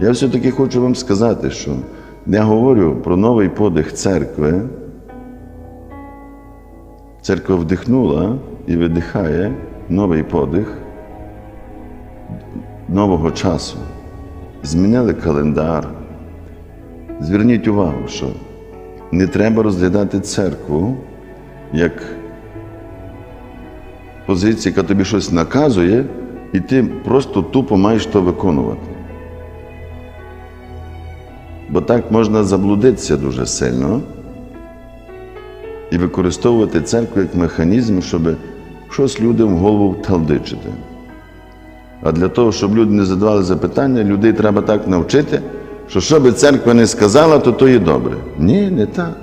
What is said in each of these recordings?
Я все-таки хочу вам сказати, що я говорю про новий подих церкви. Церква вдихнула і видихає новий подих нового часу. Змінили календар. Зверніть увагу, що не треба розглядати церкву як позиція, яка тобі щось наказує, і ти просто тупо маєш то виконувати. Бо так можна заблудитися дуже сильно і використовувати церкву як механізм, щоб щось людям в голову вталдичити. А для того, щоб люди не задавали запитання, людей треба так навчити, що що би церква не сказала, то то є добре. Ні, не так.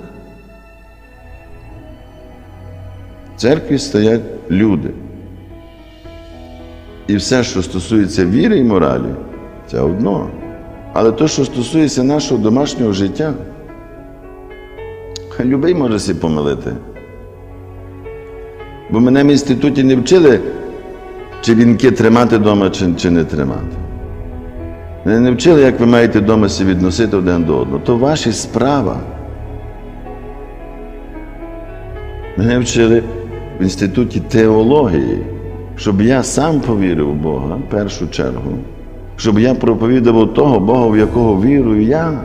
В церкві стоять люди. І все, що стосується віри і моралі, це одно. Але те, що стосується нашого домашнього життя, любий може себе помилити. Бо мене в інституті не вчили, чи вінки тримати вдома, чи, чи не тримати. Мене не вчили, як ви маєте вдома себе відносити один до одного. То ваша справа. Мене вчили в інституті теології, щоб я сам повірив в Бога в першу чергу, щоб я проповідував того Бога, в якого вірую я.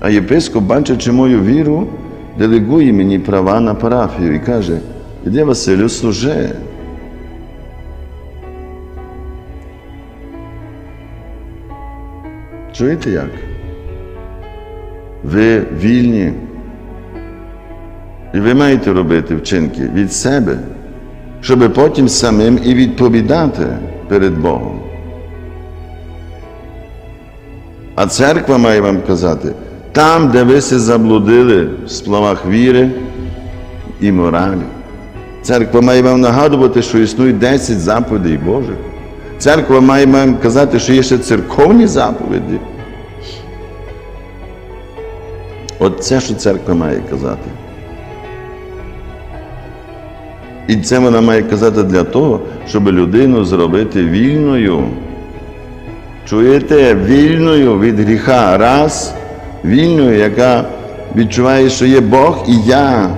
А єпископ, бачачи мою віру, делегує мені права на парафію і каже, іди Василю, служи. Чуєте як? Ви вільні. І ви маєте робити вчинки від себе, щоб потім самим і відповідати перед Богом. А церква має вам казати, там, де ви се заблудили в сплавах віри і моралі. Церква має вам нагадувати, що існують 10 заповідей Божих. Церква має вам казати, що є ще церковні заповіді. От це, що церква має казати. І це вона має казати для того, щоб людину зробити вільною. Чуєте, вільною від гріха раз, вільною, яка відчуває, що є Бог і я.